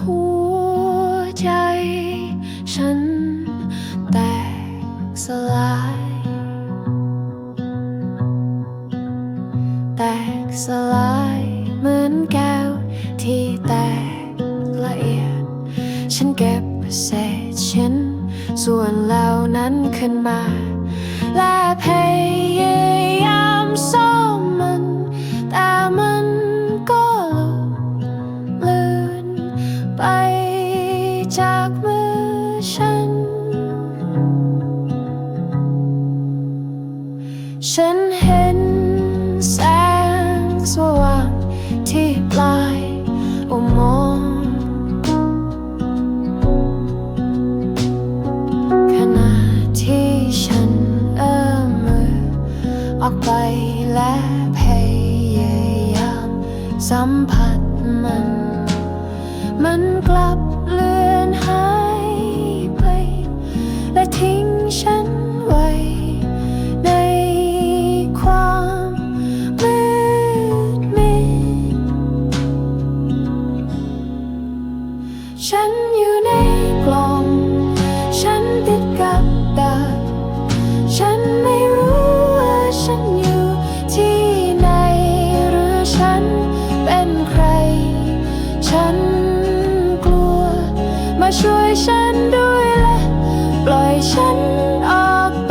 หัวใจ ฉันแตกสลาย แตกสลายเหมือนแก้วที่แตกละเอียด ฉันเก็บเศษชิ้นส่วนเหล่านั้นขึ้นมา และพยายาม ไปจากมือฉัน ฉันเห็นแสงสว่างที่ปลายอุโมงค์ขณะที่ฉันเอื้อมมือออกไปและพยายามสัมผัสมัน มันกลับเลือนหายไป และทิ้งฉันไว้ ในความมืดมิดฉันอยู่ในกล่อง ฉันติดกับดักฉันไม่รู้ว่าฉันอยู่ที่ไหน หรือฉันเป็นใคร ฉันาช่วยฉันด้วยละปล่อยฉันออก